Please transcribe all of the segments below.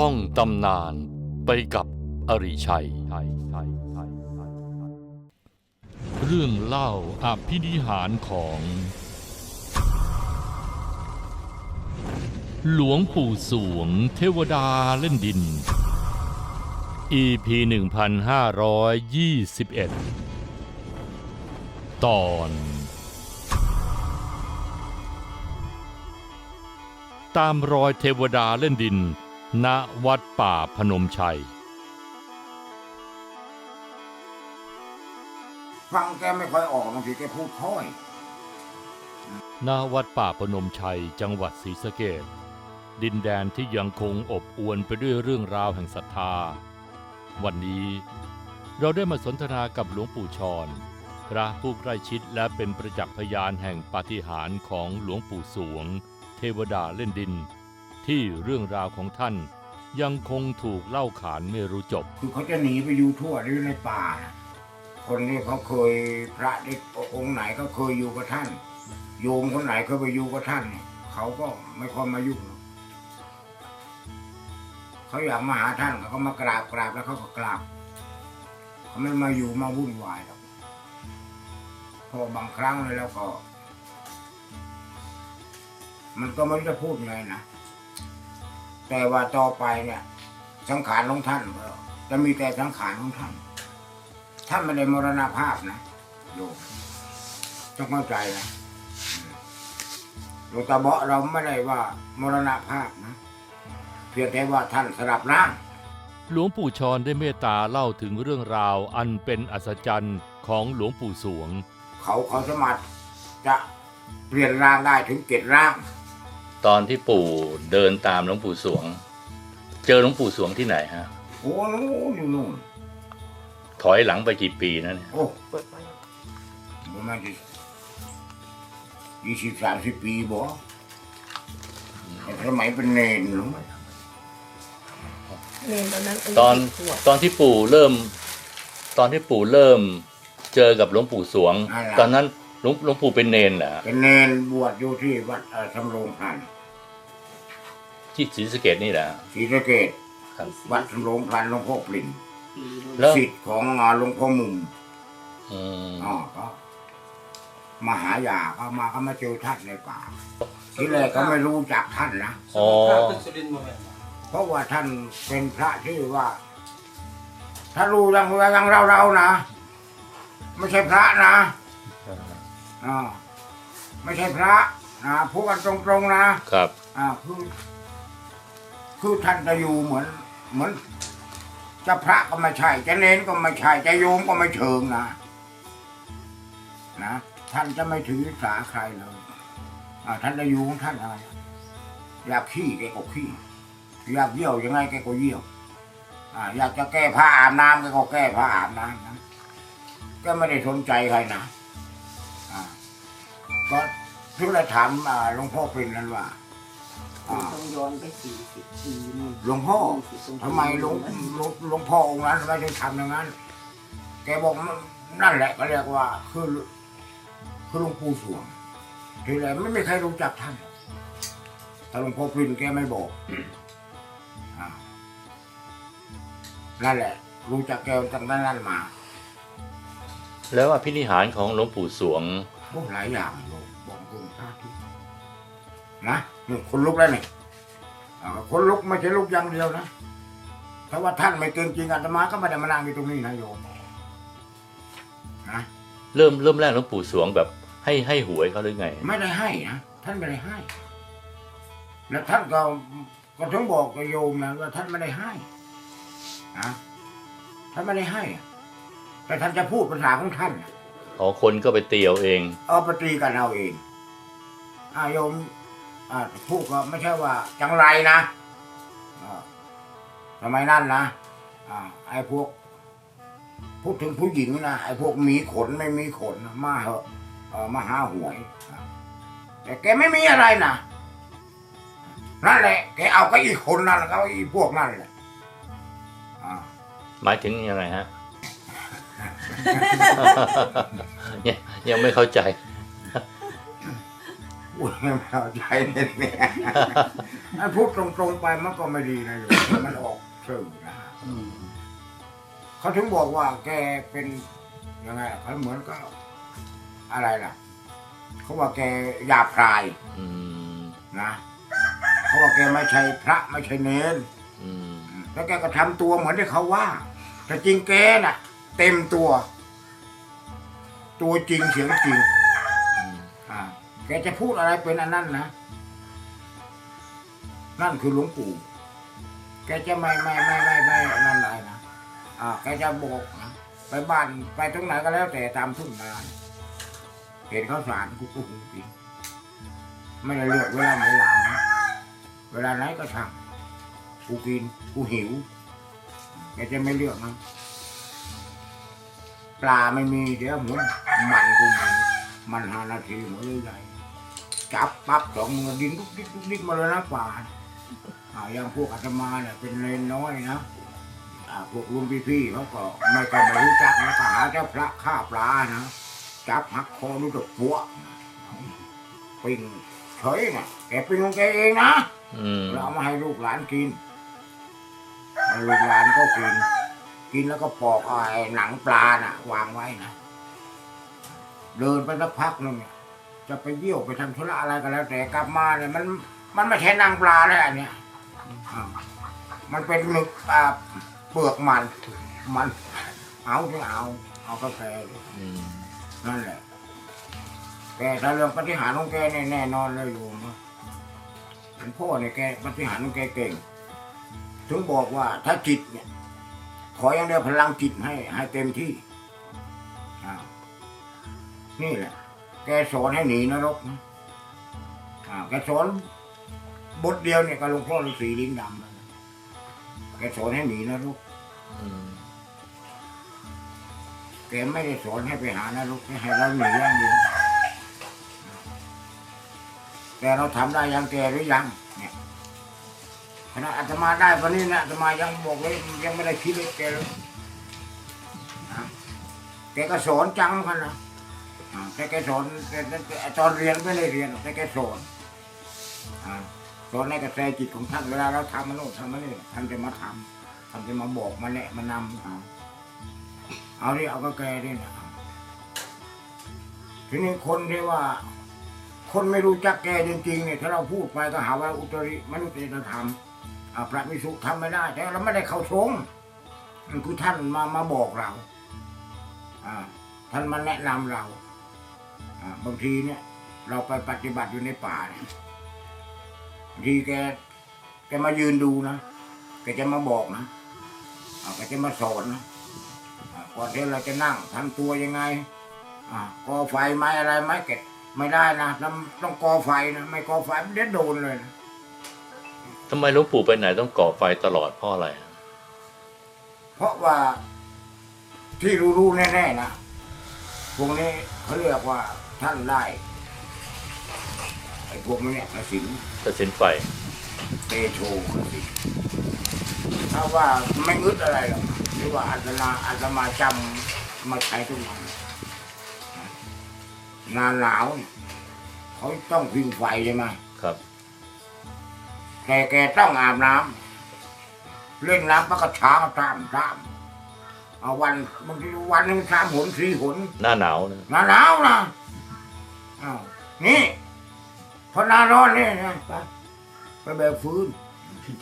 ท่องตำนานไปกับอริชัย เรื่องเล่าอภินิหารของ หลวงปู่สวงเทวดาเล่นดิน EP 1521 ตอนตามรอยเทวดาเล่นดิน ณวัดป่าพนมชัย ฟังแกไม่ค่อยออกบางทีแกพูดค่อย ณวัดป่าพนมชัยจังหวัดศรีสะเกดดินแดนที่ยังคงอบอวลไปด้วยเรื่องราวแห่งศรัทธา วันนี้เราได้มาสนทนากับหลวงปู่ชร พระผู้ใกล้ชิดและเป็นประจักษ์พยานแห่งปาฏิหาริย์ของหลวงปู่สวง เทวดาเล่นดิน ที่เรื่องราวของท่านยังคงถูกเล่าขานไม่รู้จบ คือเขาจะหนีไปอยู่ทั่วหรือในป่านะคนนี้เขาเคยพระเด็กองค์ไหนก็เคยอยู่กับท่าน โยมคนไหนเคยไปอยู่กับท่านเนี่ยเขาก็ไม่ค่อยมายุ่งเขาอยากมาหาท่านเขาก็มากราบกราบแล้วเขาก็กราบเขาไม่มาอยู่มาวุ่นวายหรอกพอบางครั้งเลยแล้วก็ มันก็ไม่รู้จะพูดไงนะ แต่ว่าต่อไปเนี่ย สังขารของท่านก็จะมีแต่สังขารของท่าน ท่านไม่ได้มรณภาพนะโยมต้องเข้าใจนะหลวงตาเบาะเราไม่ได้ว่ามรณภาพนะ เพียงแต่ว่าท่านสลับร่างหลวงปู่ชรได้เมตตาเล่าถึงเรื่องราวอันเป็นอัศจรรย์ของหลวงปู่สวง เขาเขาสามารถจะเปลี่ยนร่างได้ถึงเจ็ดร่าง ตอนที่ปู่เดินตามหลวงปู่สวง เจอหลวงปู่สวงที่ไหนฮะ โอ้นู่นอยู่นู่นถอยหลังไปกี่ปีนะเนี่ยโอ้ประมาณยี่สิบสามสิบปีบ่แต่สมัยเป็นเนนเนอะเนนตอนนั้นอายุตอนสิบขวบตอนที่ปู่เริ่ม ตอนที่ปู่เริ่ม เจอกับหลวงปู่สวง ตอนนั้นหลวงหลวงปู่เป็นเนนเหรอฮะเป็นเนนบวชอยู่ที่วัดเอ่อสำโรงพันธ์ ที่ศรีสะเกดนี่แหละฮะศรีสะเกดครับ วัดสำโรงพันธ์หลวงพ่อปลิ่นแล้วสิทธิ์ของอ่าหลวงพ่อมุมอืมอ๋อก็มาหายาก็มาก็มาเจอท่านในป่าทีแรกก็ไม่รู้จักท่านนะอ๋อเพราะว่าท่านเป็นพระที่ว่าถ้ารู้ยังยังเราเราๆนะไม่ใช่พระนะอ่าไม่ใช่พระนะพูดกันตรงๆนะครับอ่าคือ คือท่านจะอยู่เหมือนเหมือนจะพระก็ไม่ใช่จะเน้นก็ไม่ใช่จะโยมก็ไม่เชิงนะนะท่านจะไม่ถือสาใครเลยท่านจะอยู่ของท่านอะไรอยากขี้แกก็ขี้อยากเยี่ยวยังไงแกก็เยี่ยวอยากจะแก้ผ้าอาบน้ำแกก็แก้ผ้าอาบน้ำนะก็ไม่ได้สนใจใครนะก็ทุกเลยถามหลวงพ่อเป็นนั้นว่า ต้องย้อนไปสี่สิบปีนู่นหลวงพ่อทำไมหลวงหลวงหลวงพ่อองค์นั้นทำไมถึงทำอย่างนั้น แกบอกนั่นแหละก็เรียกว่า คือคือหลวงปู่สวงทีแรกไม่มีใครรู้จักท่านถ้าหลวงพ่อปรินแกไม่บอกอ่านั่นแหละ รู้จักแกตั้งแต่นั้นมา แล้วอภินิหารของหลวงปู่สวงโอ้หลายอย่างโยมบอกคุณสาธุนะ นี่คนลุกแล้วนี่อ่าคนลุกไม่ใช่ลุกอย่างเดียวนะถ้าว่าท่านไม่เก่งจริงอาตมาก็ไม่ได้มานั่งอยู่ตรงนี้นะโยมนะเริ่มเริ่มแรกหลวงปู่สวงแบบ ให้ให้หวยเขาหรือไง ไม่ได้ให้นะท่านไม่ได้ให้ แล้วท่านก็ก็ถึงบอกกับโยมนะว่าท่านไม่ได้ให้นะท่านไม่ได้ให้อะแต่ท่านจะพูดภาษาของท่านน่ะอ๋อคนก็ไปเตียวเอง เอาไปตีกันเอาเองอาโยม อ่าพูดก็ไม่ใช่ว่าจังไรนะอ่าสมัยนั้นนะอ่าไอ้พวก พูดถึงผู้หญิงนะไอ้พวกมีขนไม่มีขนมาเหอะมาหาหวย แต่แกไม่มีอะไรนะนั่นแหละแกเอาก็อีกคนนั่นแหละก็อีพวกนั่นแหละหมายถึงยังไงฮะ ยังยังไม่เข้าใจ พูดให้ไม่เข้าใจเนี่ยถ้าพูดตรงๆไปมันก็ไม่ดีนะโยมมันออกสื่อนะอืมเขาถึงบอกว่าแกเป็นยังไงอะเขาเหมือนก็อะไรล่ะ เขาว่าแกหยาบคายอืมนะเขาว่าแกไม่ใช่พระไม่ใช่เนรอืมแล้วแกก็ทำตัวเหมือนที่เขาว่า แต่จริงแกน่ะ เต็มตัว ตัวจริงเสียงจริงอืมอ่า แกจะพูดอะไรเป็นอันนั้นนะนั่นคือหลวงปู่ แกจะไม่ไม่ไม่ไม่ไม่นั่นอะไรนะอ่าแกจะบอกนะไปบ้านไปตรงไหนก็แล้วแต่ตามทุ่งนาเห็นข้าวสารกูกูกินไม่ได้เลือกเวลาไหนหลังนะเวลาไหนก็ช่างกูกินกูหิวแกจะไม่เลือกนะปลาไม่มีเดี๋ยวหมุนมันกูมีมันหานาทีหัวใหญ่ ปั๊บสองมือดินลุกดิกลุกดิกมาเลยนะป่าอ่าอย่างพวกอาตมาเนี่ยเป็นเลนน้อยนะอ่าพวกลุงพี่ๆเขาก็ไม่ก็ไม่รู้จักนะก็หาเจ้าพระฆ่าปลานะจับหักคอรู้ตัวปัวปิ้งเฉยนะแกปิ้งของแกเองนะอืมเราเอามาให้ลูกหลานกินลูกหลานก็กิน กินแล้วก็ปอกเอาไอ้หนังปลาน่ะ วางไว้นะเดินไปสักพักหนึงเนี่ย จะไปเยี่ยวไปทำธุระอะไรก็แล้ว แต่กลับมาเนี่ยมันมันไม่ใช่หนังปลาแล้วอันเนี้ยอ่ามันเป็นหมึกอ่าเปลือกมัน มันเอาที่เอา เอากาแฟดิอืมนั่นแหละ แต่ถ้าเรื่องปฏิหารย์ของแกเนี่ยแน่นอนเลยโยมว่าเป็นพ่อเนี่ยแกปฏิหารย์ของแกเก่ง ถึงบอกว่าถ้าจิตเนี่ย ขออย่างเดียวพลังจิตให้ ให้เต็มที่อ่านี่แหละ แกสอนให้หนีนรกนะอ่าแกสอนบทเดียวเนี่ยก็หลวงพ่อฤาษีลิ้นดำแล้วนะแกสอนให้หนีนรกอืมแกไม่ได้สอนให้ไปหานรกให้เราหนีอย่างเดียวแต่เราทำได้ยังแกหรือยังเนี่ยขณะอาตมาได้วันนี้นะอาตมายังบอกเลยยังไม่ได้คิดเลยแกเลยนะแกก็สอนจังกันนะอ่า แต่แกสอนแต่ตอนเรียนไม่ได้เรียนแต่แกสอนสอนในกระแสจิตของท่านเวลาเราทำมันโน่นทำมันนี่ท่านจะมาทำท่านจะมาบอกมาแนะมานำเอาเอาดิเอาก็แกดินะทีนี้คนที่ว่า คนไม่รู้จักแกจริงๆเนี่ยถ้าเราพูดไปก็หาว่าอุตริมนุษยธรรมอ่าพระมิสุทำไม่ได้ แต่เราไม่ได้เข้าชงมันคือท่านมามาบอกเราอ่าท่านมาแนะนำเรา บางทีเนี่ย เราไปปฏิบัติอยู่ในป่าเนี่ยบางทีแกแกมายืนดูนะแกจะมาบอกนะอ่าแกจะมาสอนนะอ่าก่อนที่เราจะนั่งทำตัวยังไงอ่าก่อไฟไหมอะไรไหมเก็บไม่ได้นะต้องต้องก่อไฟนะไม่ก่อไฟมันเด็ดโดนเลยนะทำไมหลวงปู่ไปไหนต้องก่อไฟตลอดเพราะอะไรอะเพราะว่าที่รู้ๆแน่ๆนะพวกนี้เขาเรียกว่า ท่านได้ไอ้พวกนี้เนี่ยกระสินตัดสินไฟเตโชกระสินถ้าว่าไม่งึดอะไรหรอกหรือว่าอาตมาอาตมาจำมาใช้ทุกวันหนาหนาวเนี่ยเขาต้องพิงไฟใช่ไหมครับแกแกต้องอาบน้ำเล่นน้ำปะกระช้างตามตามเอาวันบางทีวันหนึ่งสามหนสี่หนหน้าหนาวนะ หนาหนาวนะอ้าว นี่พอหนาร้อนเนี่ยนะไปไปแบกฟืน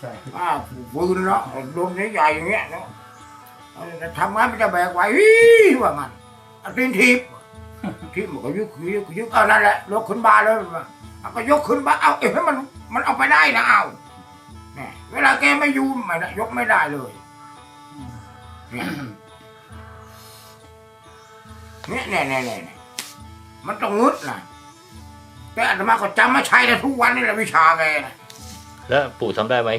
ใช่อ้าวฟืนเนาะโดนใหญ่ๆอย่างเงี้ยเนาะเอาจะทำไงมันจะแบกไหวอี้ว่างั้นเอาตีนทีบทีบมันก็ยึกยึกยึกเอานั่นแหละยกขึ้นบาเลยมันเอาก็ยกขึ้นบาเอาเอ้ยมันมันเอาไปได้นะเอาเนี่ยเวลาแกไม่อยู่ไม่ได้ยกไม่ได้เลยเนี่ยเนี่ยเนี่ยเนี่ยเนี่ย มันต้องงึดนะแต่อาตมาก็จำไม่ใช่นะทุกวันนี่แหละวิชาแกนะแล้วปู่ทำได้ไหม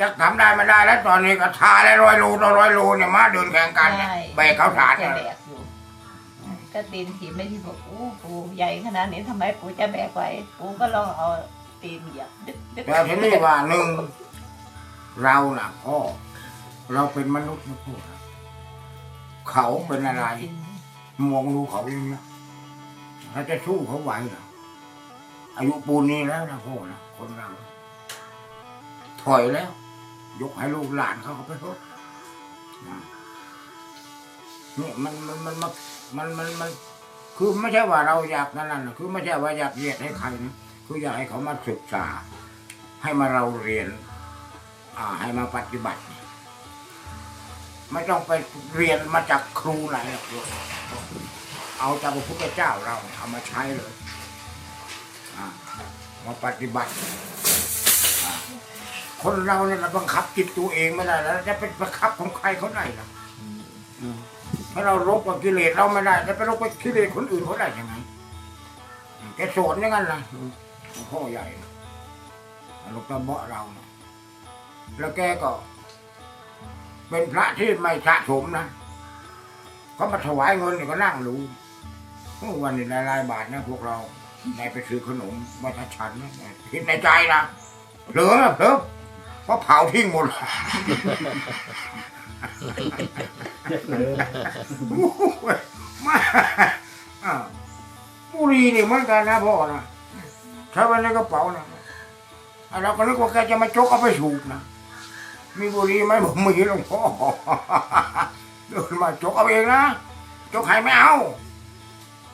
จะทำได้ไม่ได้แล้วตอนนี้ก็ทาแล้วร้อยโลต่อร้อยโลเนี่ยมาเดินแข่งกันเนี่ยใช่แบกเขาวสารจะเนี่ย แบกอยู่ก็ตีนถีบไม่ที่บอกอู้ปูใหญ่ขนาดนี้ทำไมปูจะแบกไหวปูก็ลองเอาตีนเหยียบดึกดึกแต่ทีนี้ว่าหนึ่งเราน่ะพ่อเราเป็นมนุษย์นะพ่อเขาเป็นอะไร มองดูเขาอย่างเงี้ยเราจะสู้เขาไหวเหรออายุปูนนี้แล้วนะพ่อนะคนเราถอยแล้ว ยกให้ลูกหลานเขาเขาไปเถอะนะนี่มันมันมันมันมันมัน คือไม่ใช่ว่าเราอยากนั่นน่ะคือไม่ใช่ว่าอยากเหยียดให้ใครนะคืออยากให้เขามาศึกษา ให้มาเราเรียน อ่า ให้มาปฏิบัติ ไม่ต้องไปเรียนมาจากครูไหนหรอก เอาจากพระพุทธเจ้าเราเอามาใช้เลยอ่ามาปฏิบัติ คนเราเนี่ยเราบังคับจิตตัวเองไม่ได้แล้วจะเป็นบังคับของใครเขาได้ล่ะถ้าเราลบกับกิเลสเราไม่ได้จะไปลบกับกิเลสคนอื่นเขาได้ยังไงแกสอนอย่างนั้นล่ะพ่อใหญ่หลวงตาเบาะเราแล้วแกก็ เป็นพระที่ไม่สะสมนะ เขามาถวายเงินเนี่ยก็นั่งรู้วันนี้รายๆบาทนะพวกเราในไปซื้อขนมมาทัชันนะคิดในใจนะเผลอนะเผลอเพราะเผาทิ้งหมดมาบุรีนี่เหมือนกันนะพ่อนะใช้ไว้ในกระเป๋านะเราก็นึกว่าแกจะมาจกเอาไปสูบนะมีบุรีไหมผมมีหลวงพ่อ เดินมาจกเอาเองนะจกใครไม่เอา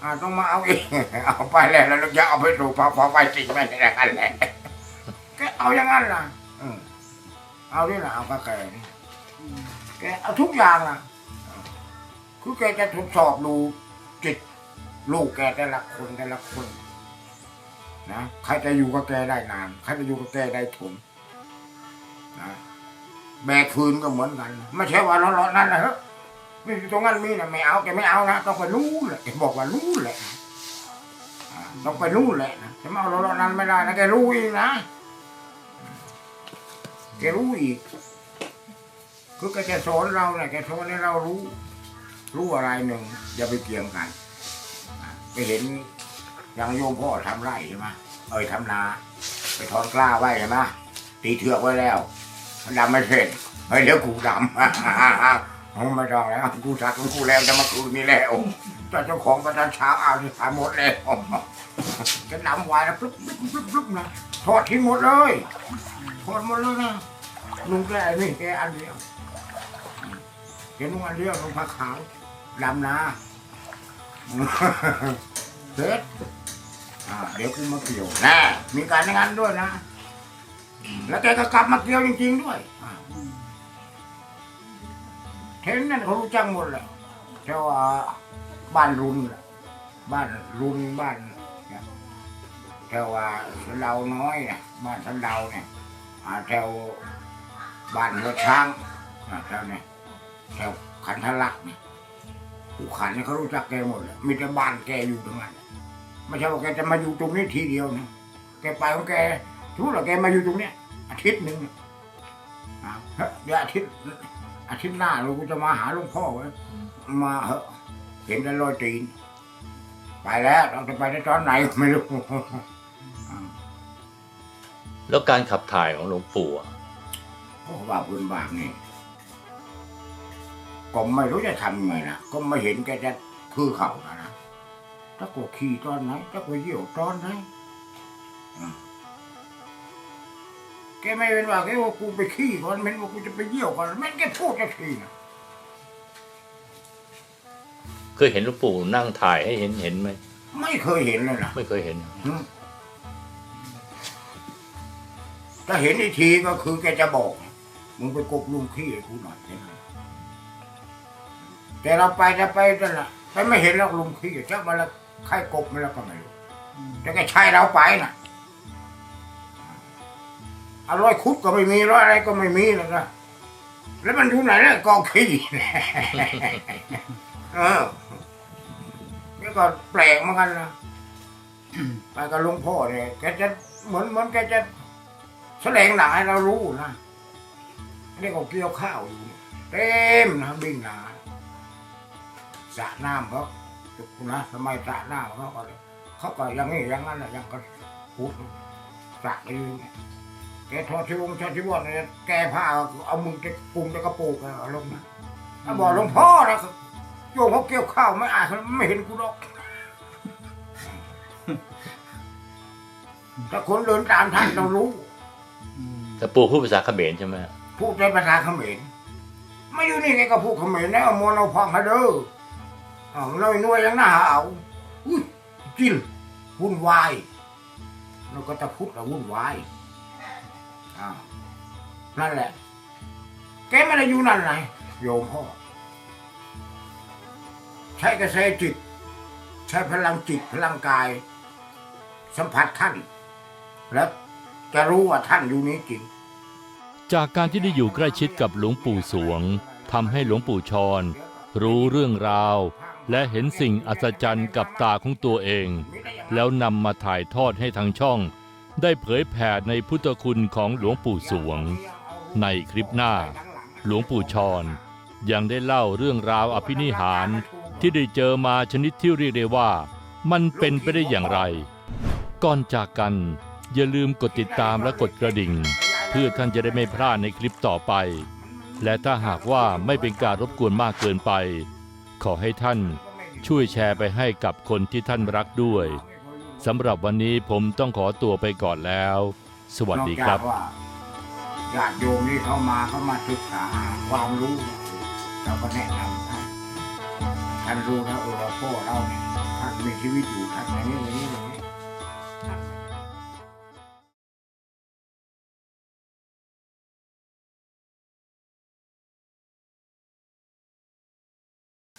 อ่าต้องมาเอาเอง เอาไปแล้วแล้วจะเอาไปสู่พอพอไปจริงไม่ได้กันแหละแกเอาอย่างนั้นล่ะอืมเอาด้วยนะเอาแกนี่แกเอาทุกอย่างนะคือแกจะทดสอบดูจิตลูกแกแต่ละคนแต่ละคนนะใครจะอยู่กับแกได้นานใครจะอยู่กับแกได้ทนนะแบกฟืนก็เหมือนกัน ไม่ใช่ว่าเราๆนั่นนะเฮ้ มีตรงนั้นมีนะไม่เอาแกไม่เอานะต้องไปรู้แหละแกบอกว่ารู้แหละอ่าต้องไปรู้แหละนะจะมาเอาเรานั้นไม่ได้นะแกรู้อีกนะแกรู้อีกคือแกจะสอนเราเนี่ยแกสอนให้เรารู้ รู้อะไรหนึ่งอย่าไปเกี่ยงกันอ่าไปเห็นอย่างโยมพ่อทำไร่ใช่ไหมเอ้ยทำนา ไปถอนกล้าไว้ใช่ไหมตีเถือกไว้แล้วดำไม่เสร็จเฮ้ยเดี๋ยวกูดำ เอาไม่ต้องแล้วกูสักกูแล้วจะมาคืนนี้แล้วเจ้าเจ้าของประธานเช้าเอาที่ขายหมดแล้วจะดำไว้แล้วปุ๊บปุ๊บปุ๊บปุ๊บนะถอดทิ้งหมดเลยถอดหมดเลยนะลุงแกไอ้นี่แกอันเดียวแกนุ่งอันเดียวลุงผ้าขาวดำนาเสร็จเดี๋ยวกูมาเกี่ยวแน่มีการอย่านด้วยนะ แล้วแกก็กลับมาเกี่ยวจริง ๆ ด้วย เห็นนั่นเขารู้จักหมดแหละแต่ว่าบ้านรุนน่ะบ้านรุนบ้านเนี่ยแถวว่าสันดาวน้อยบ้านสันดาวเนี่ยอ่าแถวบ้านหัวช้างแถวเนี่ยแถวขันทะลักเนี่ยผู้ขันเนี่ยเขารู้จักแกหมดเลยมีแต่บ้านแกอยู่ตรงนั้นไม่ใช่ว่าแกจะมาอยู่ตรงนี้ทีเดียวนะแกไปของแกทุกเราแกมาอยู่ตรงเนี้ยอาทิตย์หนึ่งเดี๋ยวอาทิตย์ อาทิตย์หน้าเรากูจะมาหาหลวงพ่อไว้มาเหอะเห็นแล้วรอยตีน ไปแล้วเราจะไปได้ตอนไหนไม่รู้อ่าแล้วการขับถ่ายของหลวงปู่อะเพราะว่าพื้นบางนี่ก็ไม่รู้จะทำยังไงนะก็ไม่เห็นแกจะคือเขานะนะถ้ากูขี่ตอนไหนถ้ากูเยี่ยวตอนไหนอ่า แกไม่เป็นว่าแกว่ากูไปขี้ก่อนเป็นว่ากูจะไปเยี่ยวก่อนแม่นแกพูดจะทีนะเคยเห็นหลวงปู่นั่งถ่ายให้เห็นเห็นไหมไม่เคยเห็นเลยนะไม่เคยเห็นอืมถ้าเห็นอีกทีก็คือแกจะบอก มึงไปกบลุงขี้ให้กูหน่อยแค่นั้นแต่เราไปจะไปนั่นแหละไปไม่เห็นแล้วลุงขี้จะมาแล้วใครกบมาแล้วก็ไม่รู้แต่แกใช่เราไปน่ะ อร่อยคุดก็ไม่มีร้อยอะไรก็ไม่มีแล้วนะแล้วมันอยู่ไหนเนี่ยกองขี้ เออนี่ก็แปลกเหมือนกันนะ ไปกับหลวงพ่อเนี่ยแกจะเหมือนเหมือนแกจะแสดงหนังให้เรารู้นะนี่ก็เกี่ยวข้าวอยู่เต็มนะบิ่งนาสระน้ำเขานะสมัยสระน้ำเขาก็เขาก็อยังนี้อยังนั้นแหละอยังก็พูดสระอยู่เนี่ย แกทอดชิวงทอดชิวงเนี่ยแกผ้าเอามือจะปรุงจะกระปุกเอาลงนะถ้าบอกหลวงพ่อนะโยมเขาเกี่ยวข้าวไม่อ่านเขาไม่เห็นกูหรอกถ้าคนเดินตามท่านต้องรู้แต่ปู่พูดภาษาเขมรใช่ไหมพูดในภาษาเขมรไม่อยู่นี่ไงก็พูดเขมรนะเอามวนเอาพองให้เด้อเอาน้อยน้อยยังหน้าเอาอุ้ยจินวุ่นวายแล้วก็จะพูดแล้ววุ่นวาย อ่านั่นแหละ แกไม่ได้อยู่นั่นไงโยมพ่อ ใช้กระแสจิต ใช้พลังจิตพลังกาย สัมผัสท่าน แล้วจะรู้ว่าท่านอยู่นี้จริง จากการที่ได้อยู่ใกล้ชิดกับหลวงปู่สวงทำให้หลวงปู่ชร รู้เรื่องราว และเห็นสิ่งอัศจรรย์กับตาของตัวเอง แล้วนำมาถ่ายทอดให้ทางช่อง ได้เผยแผ่ในพุทธคุณของหลวงปู่สวง ในคลิปหน้า หลวงปู่ชรยังได้เล่าเรื่องราวอภินิหารที่ได้เจอมาชนิดที่เรียกได้ว่า มันเป็นไปได้อย่างไร ก่อนจากกัน อย่าลืมกดติดตามและกดกระดิ่ง เพื่อท่านจะได้ไม่พลาดในคลิปต่อไป และถ้าหากว่าไม่เป็นการรบกวนมากเกินไป ขอให้ท่านช่วยแชร์ไปให้กับคนที่ท่านรักด้วย สำหรับวันนี้ผมต้องขอตัวไปก่อนแล้ว สวัสดีครับ นอกจากว่าญาติโยมที่เข้ามาเข้ามาศึกษาหาความรู้เราก็แนะนำท่านท่านรู้นะเออพ่อเราเนี่ยท่านมีชีวิตอยู่ท่านอย่างนี้อย่างนี้อย่างนี้